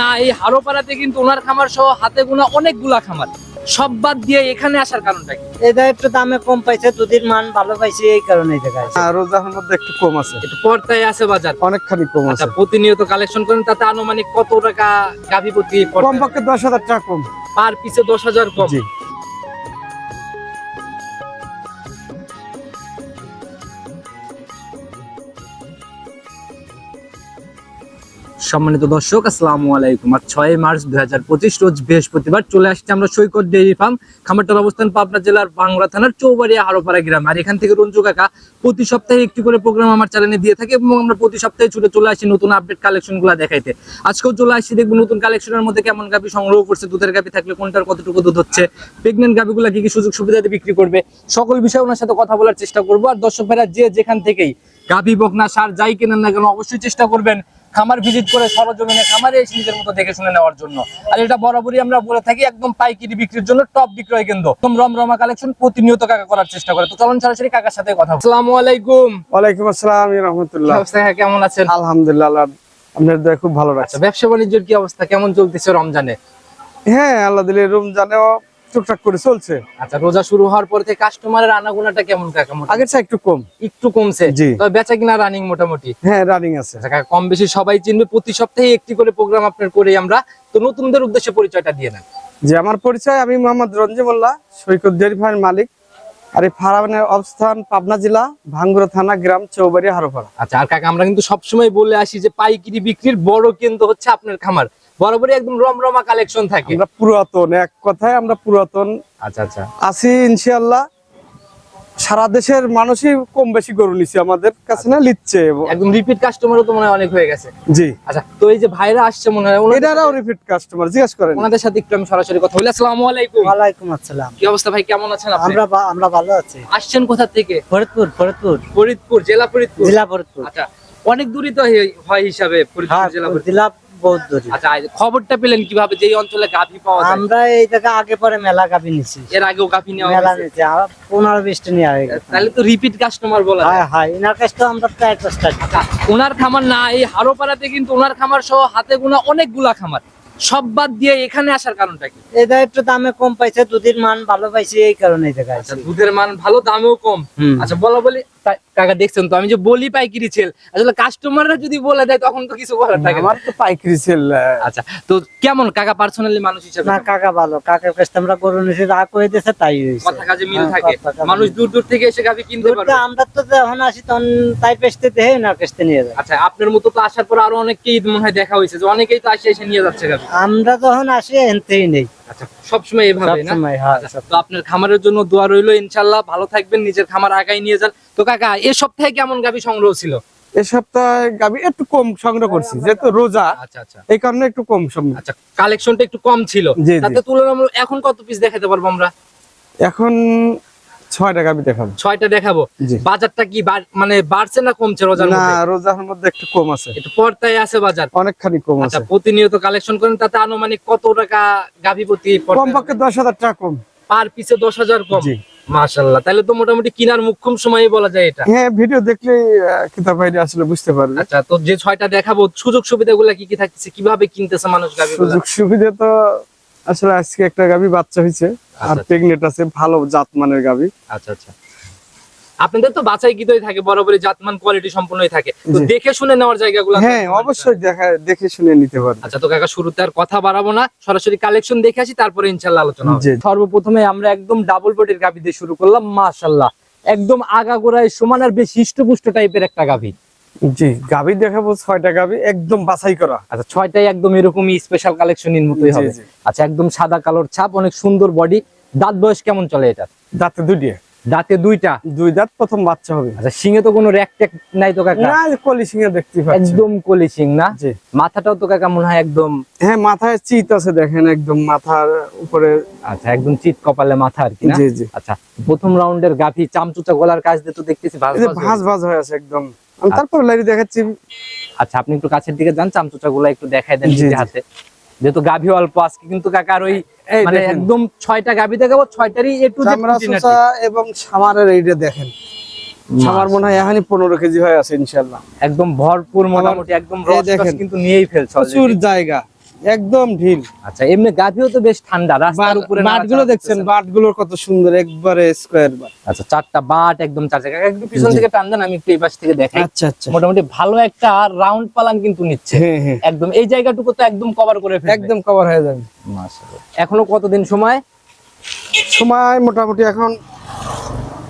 না এই হারোপাড়াতে কিন্তু ওনার খামার সহ হাতে গোনা অনেকগুলা খামার। সব বাদ দিয়ে এখানে আসার কারণটা কি? এটা একটু দামে কম পাইছে দুধের মান ভালো পাইছে এই কারণে এই জায়গায় আর রোজার মধ্যে একটু কম আছে। একটু পর্দায় আছে বাজার। অনেকখানি কম আচ্ছা আছে। প্রতিনিয়ত কালেকশন করেন তাতে আনুমানিক কত টাকা গাভী প্রতি কমপক্ষে দশ হাজার টাকা কম। পার পিছে দশ হাজার কম। সম্মানিত দর্শক, আসসালামু আলাইকুম। আর ছয় মার্চ দুই হাজার পঁচিশ, রোজ বৃহস্পতিবার চলে আসছে আমরা সৈকত ডেইরি ফার্ম খামারটার অবস্থান পাবনা জেলার বাংলা থানার চৌবাড়িয়া হারোপাড়া গ্রাম। আর এখান থেকে রঞ্জু কাকা প্রতি সপ্তাহে একটি করে প্রোগ্রাম আমার চ্যানেলে দিয়ে থাকে এবং আমরা প্রতি সপ্তাহে ছুটে চলে আসি নতুন আপডেট কালেকশনগুলা দেখাইতে। আজকেও চলে আসছি, দেখব নতুন কালেকশনের মধ্যে কেমন গাভি সংগ্রহ করছে, দুধের গাভি থাকলে কোনটার কতটুকু দুধ হচ্ছে প্রেগনেন্ট গাভিগুলা কি কি সুযোগ সুবিধাতে বিক্রি করবে, সকল বিষয়ে ওনার সাথে কথা বলার চেষ্টা করব। আর দর্শক ভাইরা, যে যেখান থেকেই গাভি বকনা, সার যাই কেনেন না কেন, অবশ্যই চেষ্টা করবেন। খামার ভিজিট করে সরজমিনে খামারে এসে নিজের মতো দেখে শুনে নেওয়ার জন্য। আর এটা বরাবরই আমরা বলে থাকি একদম পাইকারি বিক্রির জন্য টপ বিক্রয় কেন্দ্র। একদম রমরমা কালেকশন প্রতিনিয়ত কাকা করার চেষ্টা করে। তো চলুন সরাসরি কাকার সাথে কথা। আসসালামু আলাইকুম। ওয়ালাইকুম আসসালাম রহমতুল্লাহ। কেমন আছেন? আলহামদুলিল্লাহ দয়া খুব ভালো আচ্ছা রাখছে। ব্যবসা বাণিজ্যের কি অবস্থা? কেমন চলতেছে রমজানে? হ্যাঁ আল্লাহ দিলে রমজানেও টুকটাক করে চলছে। আচ্ছা রোজা শুরু হওয়ার পর থেকে কাস্টমারের আনাগোনাটা কেমন কাকা? আগের চেয়ে একটু কম। একটু কমছে? জি। তবে বেচা কিনা রানিং মোটামুটি? হ্যাঁ রানিং আছে। আচ্ছা কম বেশি সবাই চিনবে প্রতি সপ্তাহে একটি করে প্রোগ্রাম আপনার করি আমরা। তো নতুনদের উদ্দেশ্যে পরিচয়টা দিয়ে নেন। যে আমার পরিচয় আমি মোহাম্মদ রঞ্জিমুল্লাহ সৈকত ডেয়ারি ফার্মের মালিক। আর এই ফার্মের অবস্থান পাবনা জেলা ভাঙ্গুরা থানা গ্রাম চৌবাড়ি হারোপাড়া। আচ্ছা আর কাকা আমরা কিন্তু সবসময় বলে আসি যে পাইকারি বিক্রির বড় কেন্দ্র হচ্ছে আপনার খামার। বরাবরই একদম রমরমা কালেকশন থাকে। আমরা পুরাতন এক কথায় আমরা পুরাতন। আচ্ছা আচ্ছা। আছি ইনশাআল্লাহ। সারা দেশের মানুষই কম বেশি গরু নিচ্ছে আমাদের কাছে না লিচ্ছে একদম রিপিট কাস্টমারও তো মনে হয় অনেক হয়ে গেছে। জি। আচ্ছা তো এই যে ভাইরা আসছে মনে হয় এটারাও রিপিট কাস্টমার জিজ্ঞেস করেন। ওনাদের সাথে একটু আমি সরাসরি কথা বলি। আসসালামু আলাইকুম। ওয়ালাইকুম আসসালাম। কি অবস্থা ভাই কেমন আছেন আপনি? আমরা বা- আমরা ভালো আছি। আসছেন কোথা থেকে? ফরিদপুর ফরিদপুর। ফরিদপুর জেলা ফরিদপুর? জেলা ফরিদপুর। আচ্ছা অনেক দূরই তো হয় হিসাবে ফরিদপুর হ্যাঁ জেলা ফরিদপুর। জেলা বহুত দূরে। আচ্ছা খবরটা পেলেন কীভাবে যে অঞ্চলে গাভী পাওয়া যায়? আমরা এই জায়গা আগে পরে মেলা নিছি। এর আগেও গাভী নেওয়া মেলা নিছি পনেরো বিশটা হয়ে গেছে। তাহলে তো রিপিট কাস্টমার বলা হ্যাঁ হ্যাঁ এনার কাছে তো আমরা প্রায় দশটা আচ্ছা, ওনার খামার না এই হারোপাড়াতে কিন্তু ওনার খামার সহ হাতে গোনা অনেকগুলা খামার। সব বাদ দিয়ে এখানে আসার কারণটা কি? এটা একটু দামে কম পাইছে দুধের মান ভালো পাইছে এই কারণে এই জায়গায় আচ্ছা দুধের মান ভালো দামেও কম। আচ্ছা বলা বলি কাকা দেখছেন তো আমি যে বলি পাইকারি ছেল আসলে কাস্টমাররা যদি বলে দেয় তখন তো কিছু বলার থাকে আমার তো পাইকারি সেল আচ্ছা তো কেমন কাকা পার্সোনালি মানুষ হিসেবে? না কাকা ভালো। কাকার কাছে আমরা গরু নিছি রাগ হয়ে দিয়েছে তাই কথা কাজে মিল হ্যাঁ, থাকে। মানুষ দূর দূর থেকে এসে গাভী কিনতে পারবে। আমরা তো যখন আসি তখন তাই পেস্তে দেহে না পেস্তে নিয়ে যায়। আচ্ছা আপনার মতো তো আসার পর আরও অনেককেই মনে হয় দেখা হয়েছে যে অনেকেই তো আসে এসে নিয়ে যাচ্ছে গাভী আমরা যখন আসি এনতেই নেই। আচ্ছা সবসময় এভাবে না? হ্যাঁ তো আপনার খামারের জন্য দোয়া রইল ইনশাল্লাহ ভালো থাকবেন নিজের খামার আগাই নিয়ে যান। তো কাকা এ সপ্তাহে কেমন গাভী সংগ্রহ ছিল? এ সপ্তাহে গাবি একটু কম সংগ্রহ করছি যেহেতু রোজা আচ্ছা আচ্ছা। এই কারণে একটু কম আচ্ছা কালেকশনটা একটু কম ছিল। তাতে তুলনামূলক এখন কত পিস দেখাতে পারব আমরা? এখন ছয়টা গাবি দেখাবো। ছয়টা দেখাবো? বাজারটা কি মানে বাড়ছে না কমছে রোজার না মধ্যে? রোজার মধ্যে একটু কম আছে। একটু আছে বাজার? অনেকখানি কম আচ্ছা আছে। প্রতিনিয়ত কালেকশন করেন তাতে আনুমানিক কত টাকা গাভী প্রতি কমপক্ষে দশ হাজার টাকা কম। পার পিছে দশ হাজার কম। জি। মাশাল্লাহ তাহলে তো মোটামুটি কিনার মুখ্যম সময় বলা যায় এটা। হ্যাঁ ভিডিও দেখলে কিতাব ভাইরা আসলে বুঝতে পারবে। আচ্ছা তো যে ছয়টা দেখাবো সুযোগ সুবিধা গুলা কি কি থাকছে কীভাবে কিনতেছে মানুষ গাবি সুযোগ সুবিধা তো আসলে আজকে একটা গাবি বাচ্চা হয়েছে আর আচ্ছা। প্রেগনেন্ট আছে ভালো জাত মানের গাবি আচ্ছা আচ্ছা। আপনাদের তো বাছাই কিতই থাকে বরাবরই জাতমান কোয়ালিটি সম্পূর্ণই থাকে। তো দেখে শুনে নেওয়ার জায়গাগুলো হ্যাঁ অবশ্যই দেখা দেখে শুনে নিতে পারবে আচ্ছা তো কাকা শুরুতে আর কথা বাড়াবো না। সরাসরি কালেকশন দেখে আসি তারপরে ইনশাল্লাহ আলোচনা হবে। সর্বপ্রথমে আমরা একদম ডাবল বডির গাভি দিয়ে শুরু করলাম মাশাল্লাহ একদম আগাগোড়ায় সমান আর বেশ হিষ্টপুষ্ট টাইপের একটা গাভি। জি গাবি দেখাবো ছয়টা গাবি একদম বাছাই করা। আচ্ছা ছয়টাই একদম এরকমই স্পেশাল কালেকশনের মতোই হবে। আচ্ছা একদম সাদা কালোর ছাপ অনেক সুন্দর বডি দাঁত বয়স কেমন চলে এটা দাঁতে দুইটা দাঁতে দুইটা? দুই দাঁত প্রথম বাচ্চা হবে। আচ্ছা সিংহে তো কোনো র্যাক ট্যাক নাই তো কাকা? না কলি সিংহে দেখতে পাচ্ছি। একদম কলি সিং না? জি। মাথাটাও তো কাকা মনে হয় একদম হ্যাঁ মাথায় চিত আছে দেখেন একদম মাথার উপরে। আচ্ছা একদম চিত কপালে মাথা আর কি না? জি জি। আচ্ছা প্রথম রাউন্ডের গাভি চামচুচা গলার কাজ দিয়ে তো দেখতেছি ভাঁজ ভাঁজ হয়ে ভাঁজ হয়ে আছে একদম। আমি তারপর লাইরি দেখাচ্ছি। আচ্ছা আপনি একটু কাছের দিকে যান চামচুচা গুলা একটু দেখাই দেন হাতে। যেহেতু গাভী অল্প আজকে কিন্তু কাকার ওই মানে একদম ছয়টা গাভী দেখাবো ছয়টারই একটু এবং সামারের এইটা দেখেন। মনে হয় পনেরো কেজি হয়ে আছে ইনশাল্লাহ একদম ভরপুর মোটামুটি। একদম কিন্তু নিয়েই ফেলছে প্রচুর জায়গা। একদম ঢিল। আচ্ছা এমনি গাভিও তো বেশ ঠান্ডা রাস্তার উপরে বাটগুলো দেখছেন বাটগুলোর কত সুন্দর একবারে স্কোয়ার বাট আচ্ছা চারটা বাট একদম চার জায়গা একটু পিছন থেকে টান দেন আমি একটু এই পাশ থেকে দেখাই। আচ্ছা আচ্ছা। মোটামুটি ভালো একটা রাউন্ড পালান কিন্তু নিচ্ছে। হ্যাঁ হ্যাঁ। একদম এই জায়গাটুকু তো একদম কভার করে ফেলবে। একদম কভার হয়ে যাবে। মাশাআল্লাহ। এখনও কতদিন সময়? সময় মোটামুটি এখন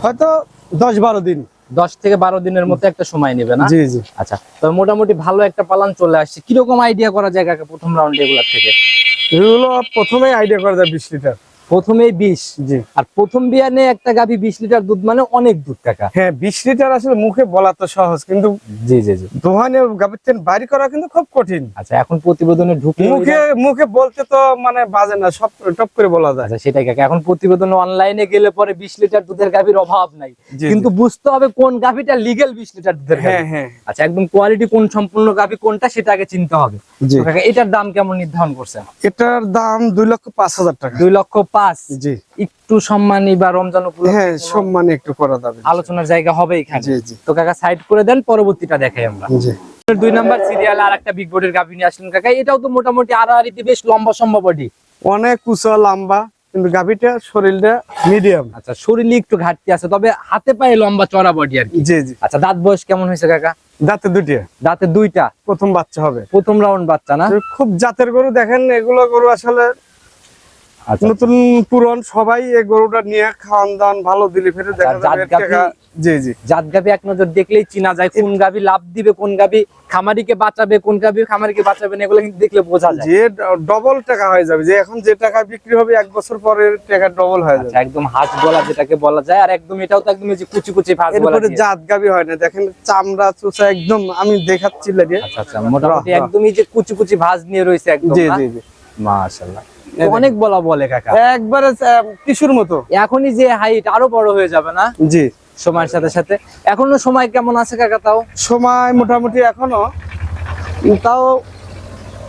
হয়তো দশ বারো দিন। দশ থেকে বারো দিনের মতো একটা সময় নেবে না? জি জি। আচ্ছা তো মোটামুটি ভালো একটা পালান চলে আসছে। কীরকম আইডিয়া করা যায় কাকা প্রথম রাউন্ড এগুলার থেকে? এগুলো প্রথমেই আইডিয়া করা যায় বিশ লিটার প্রথমেই বিশ জি। আর প্রথম বিয়ানে একটা গাভী বিশ লিটার দুধ মানে অনেক দুধ কাকা হ্যাঁ বিশ লিটার আসলে মুখে বলা তো সহজ কিন্তু জি জি জি। দোহানে গাভীর বাইর করা কিন্তু খুব কঠিন। আচ্ছা এখন প্রতিবেদনে ঢুকে মুখে মুখে বলতে তো মানে বাজে না সব টপ করে বলা যায়। আচ্ছা সেটাই কাকা এখন প্রতিবেদন অনলাইনে গেলে পরে বিশ লিটার দুধের গাভীর অভাব নাই। কিন্তু বুঝতে হবে কোন গাভীটা লিগেল বিশ লিটার দুধের হ্যাঁ হ্যাঁ। আচ্ছা একদম কোয়ালিটি কোন সম্পূর্ণ গাভী কোনটা সেটা আগে চিনতে হবে। এটার দাম কেমন নির্ধারণ করছেন? এটার দাম দুই লক্ষ পাঁচ হাজার টাকা। দুই লক্ষ জি। একটু সম্মানী বা রমজান উপলক্ষে হ্যাঁ একটু করা যাবে আলোচনার জায়গা হবে এখানে। তো কাকা সাইড করে দেন পরবর্তীটা দেখাই আমরা। জি। দুই নাম্বার সিরিয়াল আর একটা বিগ বোর্ডের গাভী নিয়ে আসলেন কাকা। এটাও তো মোটামুটি আড়াআড়িতে বেশ লম্বা সম্ভব বডি অনেক উঁচা লম্বা কিন্তু গাভীটা শরীরটা মিডিয়াম আচ্ছা শরীরে একটু ঘাটতি আছে তবে হাতে পায়ে লম্বা চড়া বডি আর কি। জি জি। আচ্ছা দাঁত বয়স কেমন হয়েছে কাকা? দাঁতে দুটিয়া দাঁতে দুইটা। প্রথম বাচ্চা হবে। প্রথম রাউন্ড বাচ্চা না? খুব জাতের গরু দেখেন এগুলো গরু আসলে নতুন পুরন সবাই এই গরুটা নিয়ে খাওয়ান দাওয়ান ভালো দিলে ফেরে দেখা আচ্ছা, যাবে। জাত গাভী- জি জি। জাত গাভী এক নজর দেখলেই চিনা যায় কোন গাভী লাভ দিবে কোন গাভী খামারিকে বাঁচাবে কোন গাভী খামারিকে বাঁচাবে না এগুলো কিন্তু দেখলে বোঝা যায়। যে ডবল টাকা হয়ে যাবে যে এখন যে টাকা বিক্রি হবে এক বছর পরে টাকা ডবল হয়ে আচ্ছা যাবে। একদম হাঁস গলা যেটাকে বলা যায় আর একদম এটাও তো একদম এই যে কুচি কুচি হাঁস গলা এরপরে জাত গাবি হয় না দেখেন চামড়া চুচা একদম আমি দেখাচ্ছি লাগে। আচ্ছা আচ্ছা মোটামুটি। একদমই যে কুচি কুচি ভাঁজ নিয়ে রয়েছে একদম জি জি জি। মাশাআল্লাহ। অনেক বলা বলে কাকা। একবারে টিস্যুর মতো। এখনই যে হাইট আরও বড় হয়ে যাবে না? জি। সময়ের সাথে সাথে। এখনও সময় কেমন আছে কাকা তাও? সময় মোটামুটি এখনও তাও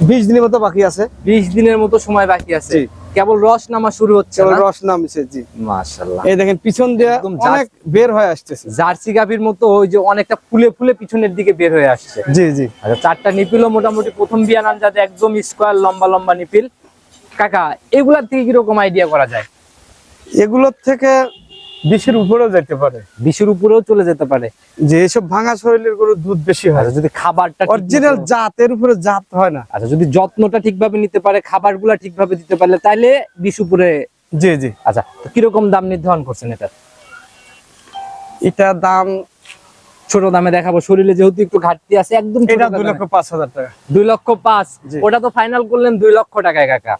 বিশ দিনের মতো বাকি আছে। বিশ দিনের মতো সময় বাকি আছে। কেবল রস নামা শুরু হচ্ছে রস নামছে জি। মাশাআল্লাহ। এই দেখেন পিছন দিয়ে অনেক বের হয়ে আসতেছে। জার্সি গাভীর মতো ওই যে অনেকটা ফুলে ফুলে পিছনের দিকে বের হয়ে আসছে। জি জি। আচ্ছা চারটা নিপিলও মোটামুটি প্রথম বিয়ান আনজাতে একদম স্কোয়ার লম্বা লম্বা নিপিল। কাকা এগুলার থেকে কীরকম আইডিয়া করা যায়? এগুলোর থেকে বিশের উপরেও যেতে পারে। বিশের উপরেও চলে যেতে পারে। যে এসব ভাঙা শরীরের গরু দুধ বেশি হয়। আচ্ছা যদি খাবারটা অরিজিনাল জাতের উপরে জাত হয় না। আচ্ছা যদি যত্নটা ঠিকভাবে নিতে পারে খাবারগুলা ঠিকভাবে দিতে পারলে তাহলে বিশ উপরে জি জি। আচ্ছা তো কীরকম দাম নির্ধারণ করছেন এটা? এটা দাম ছোট দামে দেখাবো। শরীরে যেহেতু একটু ঘাটতি আছে একদম এটা দুই লক্ষ পাঁচ হাজার টাকা। দুই লক্ষ পাঁচ। ওটা তো ফাইনাল করলেন দুই লক্ষ টাকায় কাকা।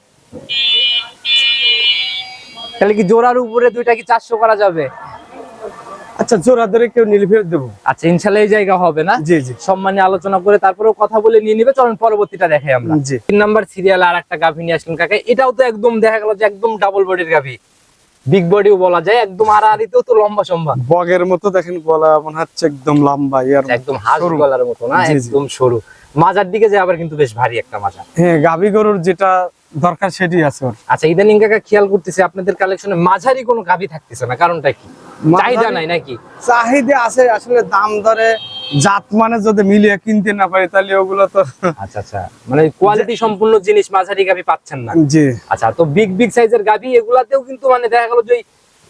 তাহলে কি জোড়ার উপরে দুইটা কি চারশো করা যাবে? আচ্ছা জোড়া ধরে কেউ নিলে ফেরত দেবো। আচ্ছা ইনশাল্লাহ এই জায়গা হবে না? জি জি। সম্মানে আলোচনা করে তারপরেও কথা বলে নিয়ে নিবে চলেন পরবর্তীটা দেখাই আমরা। জি। তিন নাম্বার সিরিয়াল আর একটা গাভী নিয়ে আসলেন কাকা। এটাও তো একদম দেখা গেল যে একদম ডাবল বডির গাভী। বিগ বডিও বলা যায় একদম আড়াআড়িতেও তো লম্বা সম্ভব বগের মতো দেখেন গলা মনে হচ্ছে একদম লম্বা ইয়ার একদম হাঁস গলার মতো না। একদম সরু। মাজার দিকে যে আবার কিন্তু বেশ ভারী একটা মাজা হ্যাঁ গাভী গরুর যেটা দরকার সেটি আছে ওর। আচ্ছা ইদানিং কাকা খেয়াল করতেছি আপনাদের কালেকশনে মাঝারি কোনো গাভী থাকতেছে না কারণটা কি? চাহিদা নাই নাকি? চাহিদা আছে আসলে দাম দরে জাত মানে যদি মিলিয়ে কিনতে না পারি তাহলে ওগুলো তো আচ্ছা আচ্ছা মানে কোয়ালিটি সম্পূর্ণ জিনিস মাঝারি গাভী পাচ্ছেন না। জি। আচ্ছা তো বিগ বিগ সাইজের গাভী এগুলাতেও কিন্তু মানে দেখা গেল যে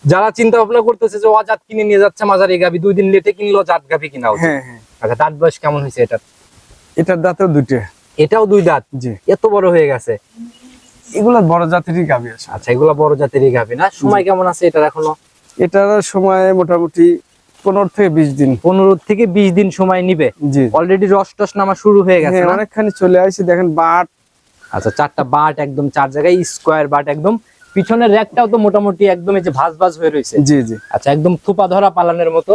যারা চিন্তা ভাবনা করতেছে যে অজাত কিনে নিয়ে যাচ্ছে মাঝারি গাভী দুই দিন লেটে কিনলো জাত গাভী কিনা হ্যাঁ হ্যাঁ। আচ্ছা দাঁত বয়স কেমন হয়েছে এটা এটার দাঁতেও দুটো এটাও দুই দাঁত? জি। এত বড় হয়ে গেছে। এগুলা বড় জাতেরই গাভী আছে। আচ্ছা এগুলা বড় জাতেরই গাভী না? সময় কেমন আছে এটার এখনও? এটার সময় মোটামুটি পনেরো থেকে বিশ দিন। পনেরো থেকে বিশ দিন সময় নিবে। জি। অলরেডি রস টস নামা শুরু হয়ে গেছে হ্যাঁ অনেকখানি চলে আসছে দেখেন বাট। আচ্ছা চারটা বাট একদম চার জায়গায় স্কোয়ার বাট একদম। পিছনের র্যাকটাও তো মোটামুটি একদম এই যে ভাঁজ ভাঁজ হয়ে রয়েছে জি জি। আচ্ছা একদম থোপা ধরা পালানের মতো।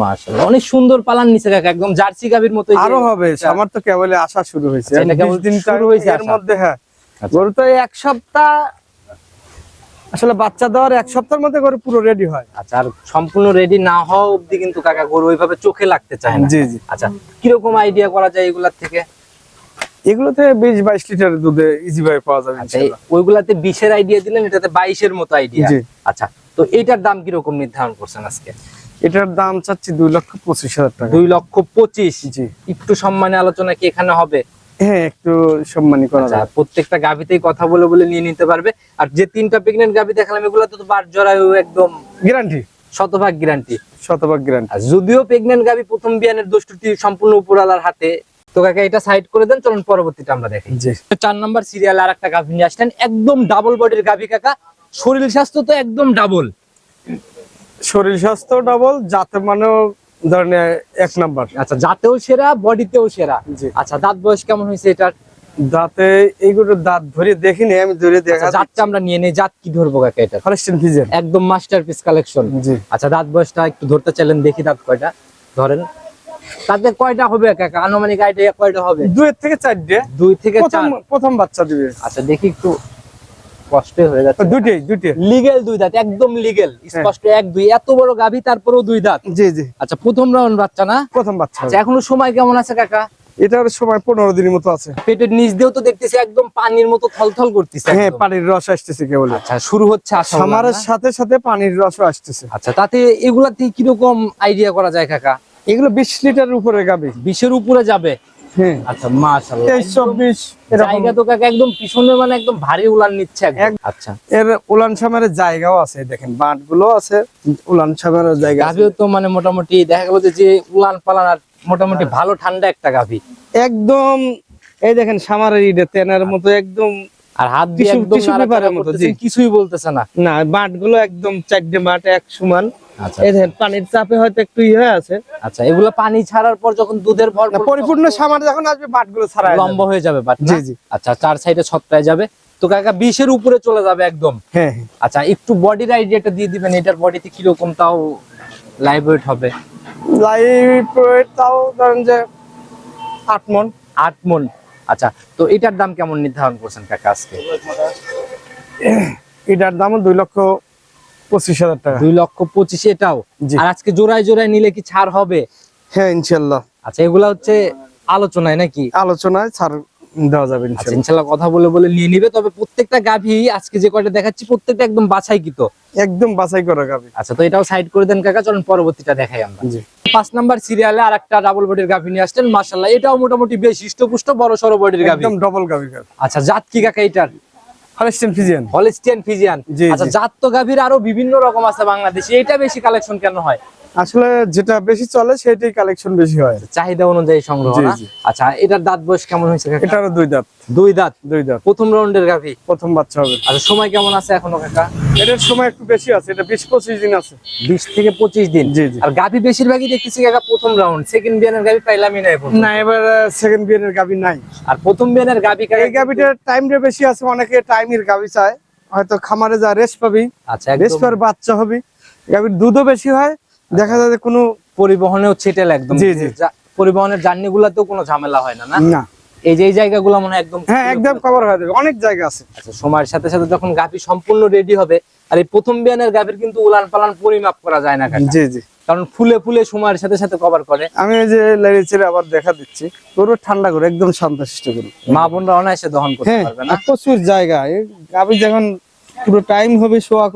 মাশাআল্লাহ। অনেক সুন্দর পালান নিচে কাকা একদম জার্সি গাভীর মতো আরও হবে আমার তো কেবল আসা শুরু হয়েছে। আচ্ছা, এটা কেবল বিশ শুরু হয়েছে এর মধ্যে হ্যাঁ। আচ্ছা। গরু তো এক সপ্তাহ আসলে বাচ্চা দেওয়ার এক সপ্তাহের মধ্যে গরু পুরো রেডি হয়। আচ্ছা আর সম্পূর্ণ রেডি না হওয়া অবধি কিন্তু কাকা গরু ওইভাবে চোখে লাগতে চায় না। জি জি। আচ্ছা কীরকম আইডিয়া করা যায় এগুলার থেকে? এগুলো থেকে বিশ বাইশ লিটার দুধে ইজি ভাবে পাওয়া যাবে। ওইগুলাতে বিশের আইডিয়া দিলেন এটাতে বাইশের মতো আইডিয়া আচ্ছা তো এইটার দাম কীরকম নির্ধারণ করছেন আজকে? এটার দাম চাচ্ছি দুই লক্ষ পঁচিশ হাজার টাকা। দুই লক্ষ পঁচিশ? জি। একটু সম্মানে আলোচনা কি এখানে হবে? হ্যাঁ একটু সম্মানী করা আচ্ছা, যায় প্রত্যেকটা গাভিতেই কথা বলে বলে নিয়ে নিতে পারবে। আর যে তিনটা প্রেগনেন্ট গাভি দেখালাম এগুলো তো বার জরায়ু একদম গ্যারান্টি শতভাগ গ্যারান্টি শতভাগ গ্যারান্টি যদিও প্রেগনেন্ট গাভি প্রথম বিয়ানের দোষটি সম্পূর্ণ উপরালার হাতে তো কাকা এটা সাইড করে দেন চলুন পরবর্তীটা আমরা দেখি। জি। চার নাম্বার সিরিয়াল আর একটা গাভি নিয়ে আসলেন একদম ডাবল বডির গাভি কাকা। শরীর স্বাস্থ্য তো একদম ডাবল শরীর স্বাস্থ্য ডাবল যাতে মানেও ধরেন এক নাম্বার আচ্ছা জাতেও সেরা বডিতেও সেরা। আচ্ছা দাঁত বয়স কেমন হয়েছে এটার? দাঁতে এইগুলো দাঁত ধরে দেখিনি আমি ধরে দেখা আচ্ছা, জাতটা আমরা নিয়ে নেই জাত কি ধরবো কাকা এটা ফরেস্টেন ফিজেন একদম মাস্টার পিস কালেকশন জি। আচ্ছা দাঁত বয়সটা একটু ধরতে চাইলেন দেখি দাঁত কয়টা। ধরেন তাতে কয়টা হবে কাকা? আনুমানিক আইডিয়া কয়টা হবে? দুই থেকে চারটে। দুই থেকে চার। প্রথম বাচ্চা দিবে। আচ্ছা দেখি একটু। কষ্টে হয়ে যাচ্ছে। লিগেল দুই দাঁত একদম লিগেল স্পষ্ট এক দুই। এত বড় গাভী তারপরেও দুই দাঁত। জি জি। আচ্ছা প্রথম রাউন্ড বাচ্চা না? প্রথম বাচ্চা আচ্ছা এখনও সময় কেমন আছে কাকা? এটার সময় পনেরো দিনের মতো আছে। পেটের নিচ দিয়েও তো দেখতেছি একদম পানির মতো থলথল করতেছে হ্যাঁ পানির রস আসতেছে কেবল আচ্ছা শুরু হচ্ছে আসা সামারের সাথে সাথে পানির রসও আসতেছে। আচ্ছা তাতে এগুলাতে কীরকম আইডিয়া করা যায় কাকা? এগুলো বিশ লিটার উপরে গাবে বিশের উপরে যাবে। হ্যাঁ আচ্ছা মাশাআল্লাহ। তেইশ চব্বিশ এরকম। জায়গা তো কাকা একদম পিছনে মানে একদম ভারী উলান নিচ্ছে আচ্ছা। এর উলান সামারের জায়গাও আছে দেখেন বাঁটগুলো আছে উলান সামারের জায়গা আছে। তো মানে মোটামুটি দেখা গেল যে উলান পালান আর মোটামুটি ভালো ঠান্ডা একটা গাভি। একদম এই দেখেন সামারের ইডে তেনার মতো একদম আর হাত দিয়ে একদম কিছুই বলতেছে না। না বাঁটগুলো একদম চারটে বাঁট এক সমান। এই দেখেন পানির চাপে হয়তো একটু ইয়ে হয়ে আছে। আচ্ছা এগুলো পানি ছাড়ার পর যখন দুধের ভর পরিপূর্ণ সামার যখন আসবে বাঁটগুলো ছাড়া লম্বা হয়ে যাবে বাট জি, জি। আচ্ছা চার সাইডে ছত্রায় যাবে। তো কাকা বিশের উপরে চলে যাবে একদম? হ্যাঁ হ্যাঁ। আচ্ছা একটু বডির আইডিয়াটা দিয়ে দিবেন এটার বডিতে কীরকম তাও লাইভ ওয়েট হবে? লাইফ তাও ধরেন যে আট মন। আট মন। আচ্ছা তো এটার দাম কেমন নির্ধারণ করছেন কাকা আজকে? এটার দামও দুই লক্ষ পঁচিশ হাজার টাকা। দুই লক্ষ পঁচিশ এটাও। আর আজকে জোড়ায় জোড়ায় নিলে কি ছাড় হবে? হ্যাঁ ইনশাল্লাহ। আচ্ছা এগুলা হচ্ছে আলোচনায় নাকি? আলোচনায় ছাড় দেওয়া যাবে আচ্ছা ইনশাল্লাহ। কথা বলে বলে নিয়ে নিবে তবে প্রত্যেকটা গাভী আজকে যে কয়টা দেখাচ্ছি প্রত্যেকটা একদম বাছাইকৃত। একদম বাছাই করা গাবে আচ্ছা তো এটাও সাইড করে দেন কাকা চলুন পরবর্তীটা দেখাই আমরা। পাঁচ নাম্বার সিরিয়ালে আর একটা ডাবল বডির গাভী নিয়ে মাসাল্লাহ এটাও মোটামুটি বেশ হৃষ্টপুষ্ট বড় সড়ো বডির গাভী। একদম ডবল গাবে আচ্ছা জাত কি কাকা এটার? ফরেস্টেন ফিজিয়ান হলিস্টিয়ান ফিজিয়ান আচ্ছা জাত তো গাভীর আরও বিভিন্ন রকম আছে বাংলাদেশে। এটা বেশি কালেকশন কেন হয়? আসলে যেটা বেশি চলে সেটাই কালেকশন বেশি হয়। চাহিদা অনুযায়ী সংগ্রহ না। আচ্ছা এটার দাঁত বয়স কেমন হয়েছে কাকা? এটারও দুই দাঁত। দুই দাঁত? দুই দাঁত। প্রথম রাউন্ডের গাভী প্রথম বাচ্চা হবে। আচ্ছা সময় কেমন আছে এখনও কাকা? এটার সময় একটু বেশি আছে এটা বিশ পঁচিশ দিন আছে। বিশ থেকে পঁচিশ দিন? জি, জি। আর গাভী বেশিরভাগই দেখতেছি কাকা প্রথম রাউন্ড সেকেন্ড বিয়ানের গাভী পাইলামই নাই প্রথম। না এবার সেকেন্ড বিয়ানের গাভী নাই। আর প্রথম বিয়ানের গাভী কাকা? এই গাভীটার টাইম টাইমটা বেশি আছে অনেকে টাইমের গাবি চায়। হয়তো খামারে যা রেস্ট পাবি আচ্ছা রেস্ট পার বাচ্চা হবে। গাভীর দুধও বেশি হয় দেখা যায় যে কোনো পরিবহনেও ছেটেল একদম। জি, জি। পরিবহনের জার্নি গুলাতেও কোনো ঝামেলা হয় না না? এই যে এই জায়গাগুলো মনে একদম হ্যাঁ একদম কভার হয়ে যাবে। অনেক জায়গা আছে। আচ্ছা সময়ের সাথে সাথে যখন গাভী সম্পূর্ণ রেডি হবে আর এই প্রথম বিয়ানের গাভীর কিন্তু উলান পালান পরিমাপ করা যায় না। জি জি। কারণ ফুলে ফুলে সময়ের সাথে সাথে কভার করে। আমি এই যে লেড়ে চেড়ে আবার দেখা দিচ্ছি পুরো ঠান্ডা করে একদম শান্তশিষ্ট করে মা বোনরা অনায়াসে দহন করতে হ্যাঁ পারবে না? প্রচুর জায়গা। গাবি যখন পুরো টাইম হবে শোয়া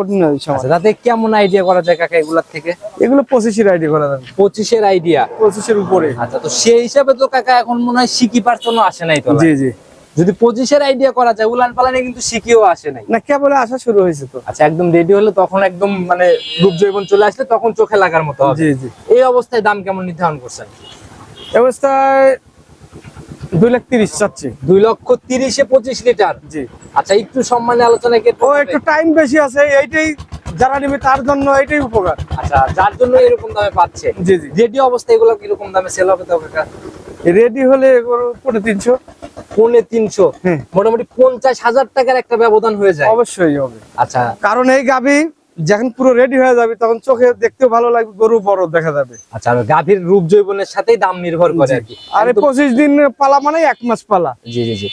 সময় আচ্ছা তাতে কেমন আইডিয়া করা যায় কাকা এগুলার থেকে? এগুলো পঁচিশের আইডি করা যাবে। পঁচিশের আইডিয়া পঁচিশের উপরে। আচ্ছা তো সেই হিসাবে তো কাকা এখন মনে হয় সিকি পার্সনও আসে নাই তো জি জি। যদি পঁচিশের আইডিয়া করা যায় উলান পালানে কিন্তু সিকিও আসে নাই। না কেবল আসা শুরু হয়েছে তো। আচ্ছা একদম রেডি হলে তখন একদম মানে রূপ জৈবন চলে আসলে তখন চোখে লাগার মতো জি জি। এই অবস্থায় দাম কেমন নির্ধারণ করছেন? অবস্থায় দুই লাখ তিরিশ চাচ্ছি। দুই লক্ষ তিরিশে পঁচিশ লিটার? জি। আচ্ছা একটু সম্মানে আলোচনা ও একটু টাইম বেশি আছে এইটাই যারা নেবে তার জন্য এইটাই উপকার। আচ্ছা যার জন্য এরকম দামে পাচ্ছে? জি জি। রেডি অবস্থা এগুলো কীরকম দামে সেল হবে তো কাকা রেডি হলে পনেরো তিনশো। পৌনে তিনশো? হুম। মোটামুটি পঞ্চাশ হাজার টাকার একটা ব্যবধান হয়ে যায়। অবশ্যই হবে। আচ্ছা। কারণ এই গাবি যখন পুরো রেডি হয়ে যাবে তখন চোখে দেখতেও ভালো লাগবে গরু বড় দেখা যাবে। আচ্ছা আর গাভীর রূপ জৈবনের সাথেই দাম নির্ভর করে আর কি। আরে এই পঁচিশ দিন পালা মানে এক মাস পালা। জি জি জি।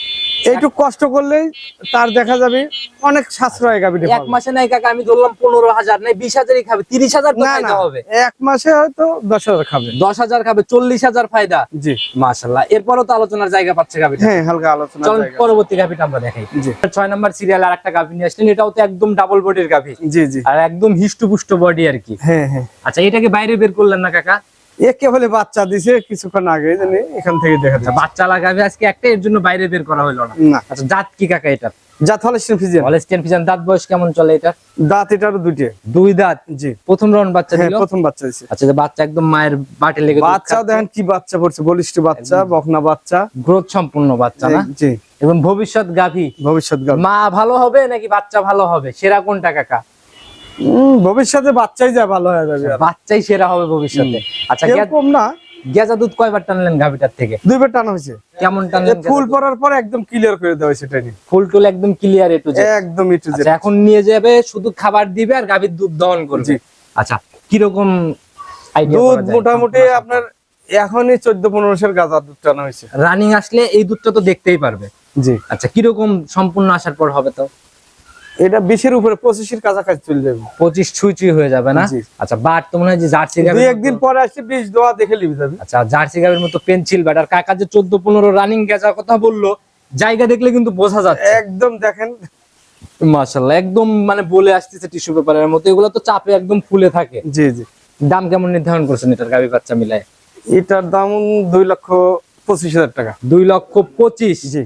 এইটুকু কষ্ট করলেই তার দেখা যাবে অনেক সাশ্রয় গাবিটা এক মাসে নাই কাকা আমি ধরলাম পনেরো হাজার নাই বিশ হাজারই খাবে তিরিশ হাজার ফায়দা হবে। এক মাসে হয়তো দশ হাজার খাবে। দশ হাজার খাবে চল্লিশ হাজার ফায়দা। জি। মাশাল্লাহ এরপরও তো আলোচনার জায়গা পাচ্ছে গাভিটা হ্যাঁ হালকা আলোচনা পরবর্তী গাভিটা আমরা দেখাই। জি। ছয় নম্বর সিরিয়াল আর একটা গাভি নিয়ে আসলেন এটাও তো একদম ডাবল বডির গাভি জি জি। আর একদম হিষ্টপুষ্ট বডি আর কি। হ্যাঁ হ্যাঁ। আচ্ছা এটাকে বাইরে বের করলেন না কাকা? একে বাচ্চা দিছে কিছুক্ষণ আগে জানি এখান থেকে দেখা আচ্ছা যাচ্ছে। বাচ্চা লাগাবে আজকে একটা এর জন্য বাইরে বের করা হলো না। আচ্ছা জাত কি কাকা এটা? জাত হলেস্টিন ফিজিয়ান। ফিজান দাঁত বয়স কেমন চলে এটা? দাঁত দুইটে। দুই দাঁত? জি। প্রথম রাউন্ড বাচ্চা হ্যাঁ দিল? প্রথম বাচ্চা দিছে। আচ্ছা যে বাচ্চা একদম মায়ের বাটে লেগে বাচ্চা দেখেন কি বাচ্চা পড়ছে বলিষ্ঠ বাচ্চা বকনা বাচ্চা। গ্রোথ সম্পূর্ণ বাচ্চা না? জি এবং ভবিষ্যৎ গাভী ভবিষ্যৎ গাভী। মা ভালো হবে নাকি বাচ্চা ভালো হবে? সেরা কোনটা কাকা? ভবিষ্যতে বাচ্চাই যা ভালো হয়ে যাবে বাচ্চাই সেরা হবে ভবিষ্যতে। আচ্ছা কম না। গেজা দুধ কয়বার টানলেন গাভীটার থেকে? দুইবার টানা হয়েছে। কেমন টানলেন ফুল পড়ার পর একদম ক্লিয়ার করে দেওয়া হয়েছে ট্রেনিং ফুল টুল একদম ক্লিয়ার একটু একদম ইটু আচ্ছা এখন নিয়ে যাবে শুধু খাবার দিবে আর গাভীর দুধ দহন করবে। আচ্ছা কীরকম idea দুধ মোটামুটি আপনার এখনই চোদ্দ পনেরোশের গাজা দুধ টানা হয়েছে। রানিং আসলে এই দুধটা তো দেখতেই পারবে। জি। আচ্ছা কীরকম সম্পূর্ণ আসার পর হবে তো? এটা বিশের উপরে পঁচিশের কাছাকাছি চলে যাবে। পঁচিশ ছুঁই ছুঁই হয়ে যাবে না? আচ্ছা বাট তো মনে হয় যে জার্সি গাভীর একদিন পরে আসলে বিষ দোয়া দেখে নিবি যাবে আচ্ছা জার্সি গাভীর মতো পেন্সিল বাট আর কাকা যে চোদ্দ পনেরো রানিং গেজার কথা বলল জায়গা দেখলে কিন্তু বোঝা যাচ্ছে। একদম দেখেন। মাশাল্লাহ একদম মানে বলে আসতেছে টিস্যু পেপারের মতো এগুলো তো চাপে একদম ফুলে থাকে। জি জি। দাম কেমন নির্ধারণ করছেন এটার গাভী বাচ্চা মিলায়? এটার দাম দুই লক্ষ পঁচিশ হাজার টাকা। দুই লক্ষ পঁচিশ। জি।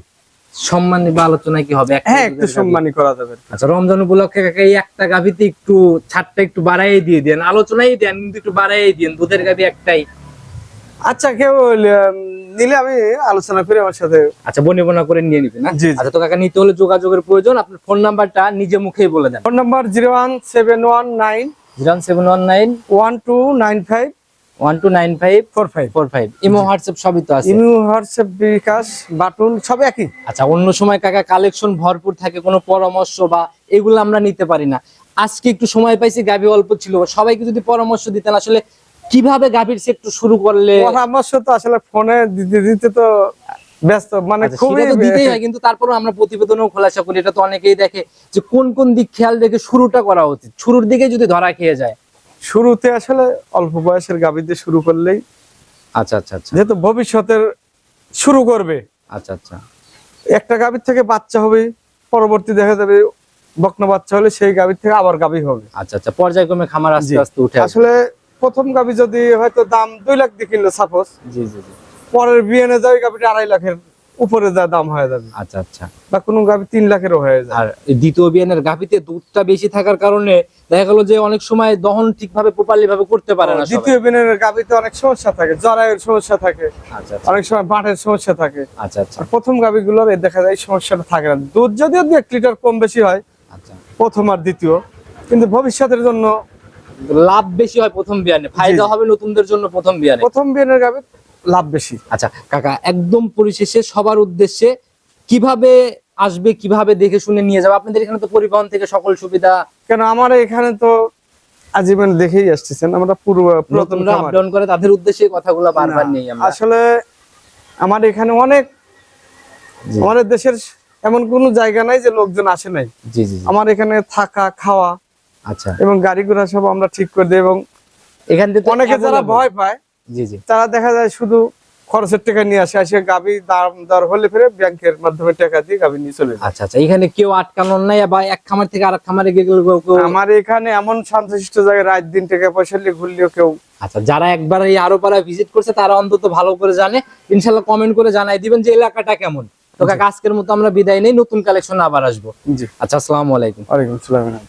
সম্মান বা আলোচনায় কি হবে একটা হ্যাঁ একটু? সম্মানই করা যাবে আচ্ছা রমজান উপলক্ষে কাকা এই একটা গাভিতে একটু ছাড়টা একটু বাড়াই দিয়ে দেন আলোচনাই দেন কিন্তু একটু বাড়াই দেন দুধের গাভি একটাই আচ্ছা কেউ নিলে আমি আলোচনা করে আমার সাথে আচ্ছা বনি বনা করে নিয়ে নিবেন না জি। আচ্ছা তো কাকা নিতে হলে যোগাযোগের প্রয়োজন আপনার ফোন নাম্বারটা নিজে মুখেই বলে দেন phone number zero one seven one nine zero seven one nine one nine one two nine five four five four five Imo WhatsApp সবই তো আছে? ইমু হোয়াটসঅ্যাপ বিকাশ বাটন সব একই। আচ্ছা অন্য সময় কাকা কালেকশন ভরপুর থাকে কোনো পরামর্শ বা এগুলো আমরা নিতে পারি না। আজকে একটু সময় পাইছি গাভি অল্প ছিল। সবাইকে যদি পরামর্শ দিতেন আসলে কীভাবে গাভীর সেক্টর শুরু করলে পরামর্শ তো আসলে ফোনে দিতে দিতে তো ব্যস্ত। মানে আচ্ছা, খুবই দিতেই হয় কিন্তু তারপরেও আমরা প্রতিবেদনও খোলাসা করি। এটা তো অনেকেই দেখে যে কোন কোন দিক খেয়াল রেখে শুরুটা করা উচিত। শুরুর দিকে যদি ধরা খেয়ে যায়। শুরুতে আসলে অল্প বয়সের গাভী দিয়ে শুরু করলেই আচ্ছা আচ্ছা আচ্ছা। যেহেতু ভবিষ্যতের শুরু করবে। আচ্ছা আচ্ছা। একটা গাভীর থেকে বাচ্চা হবে পরবর্তী দেখা যাবে বকনা বাচ্চা হলে সেই গাভীর থেকে আবার গাভী হবে। আচ্ছা আচ্ছা পর্যায়ক্রমে খামার আস্তে আস্তে উঠে আসলে প্রথম গাভী যদি হয়তো দাম দুই লাখ দিয়ে কিনলো সাপোজ জি জি জি। পরের বিয়েনে যায় গাভীটা আড়াই লাখের উপরে যা দাম হয়ে যাবে। আচ্ছা আচ্ছা। বা কোনো গাভী তিন লাখেরও হয়ে যায়। আর দ্বিতীয় বিয়ানের গাভিতে দুধটা বেশি থাকার কারণে দেখা গেল যে অনেক সময় দহন ঠিকভাবে প্রপারলি ভাবে করতে পারে না দ্বিতীয় বিনের গাভীতে অনেক সমস্যা থাকে জরায়ের সমস্যা থাকে আচ্ছা আচ্ছা। অনেক সময় বাটের সমস্যা থাকে। আচ্ছা আচ্ছা। প্রথম গাভীগুলোর এই দেখা যায় সমস্যাটা থাকে না। দুধ যদিও দু এক লিটার কম বেশি হয় আচ্ছা। প্রথম আর দ্বিতীয়। কিন্তু ভবিষ্যতের জন্য লাভ বেশি হয় প্রথম বিয়ানে। ফায়দা হবে নতুনদের জন্য প্রথম বিয়ানে। প্রথম বিয়ানের গাভীর লাভ বেশি। আচ্ছা কাকা একদম পরিশেষে সবার উদ্দেশ্যে কীভাবে আসবে কীভাবে দেখে শুনে নিয়ে যাবে? আপনাদের এখানে তো পরিবহন থেকে সকল সুবিধা। কেন আমার এখানে তো আজীবন দেখেই আসতেছেন আমরা পূর্ব পুরাতন নতুনরা আপ খামার। ডাউন করে তাদের উদ্দেশ্যে কথাগুলো বারবার নেই আমরা। আসলে আমার এখানে অনেক আমাদের দেশের এমন কোনো জায়গা নাই যে লোকজন আসে নাই। জি জি জি। আমার এখানে থাকা খাওয়া আচ্ছা। এবং গাড়ি ঘোড়া সব আমরা ঠিক করে দিই এবং এখান থেকে অনেকে যারা ভয় পায় জি জি। তারা দেখা যায় শুধু খরচের টাকা নিয়ে আসে আসে গাবি দাম দর হলে ফিরে ব্যাংকের মাধ্যমে টাকা দিয়ে গাবি নিয়ে চলে আচ্ছা আচ্ছা এখানে কেউ আটকানোর নাই বা এক খামার থেকে আরেক খামারে গিয়ে আমার এখানে এমন শান্তশিষ্ট জায়গায় রাত দিন টাকা পয়সা নিয়ে ঘুরলেও কেউ আচ্ছা যারা একবার এই আরও পাড়া ভিজিট করছে তারা অন্তত ভালো করে জানে। ইনশাল্লাহ কমেন্ট করে জানাই দিবেন যে এলাকাটা কেমন। তো কাকা আজকের মতো আমরা বিদায় নেই নতুন কালেকশন আবার আসব। আচ্ছা আসসালামু আলাইকুম। ওয়ালাইকুম সালাম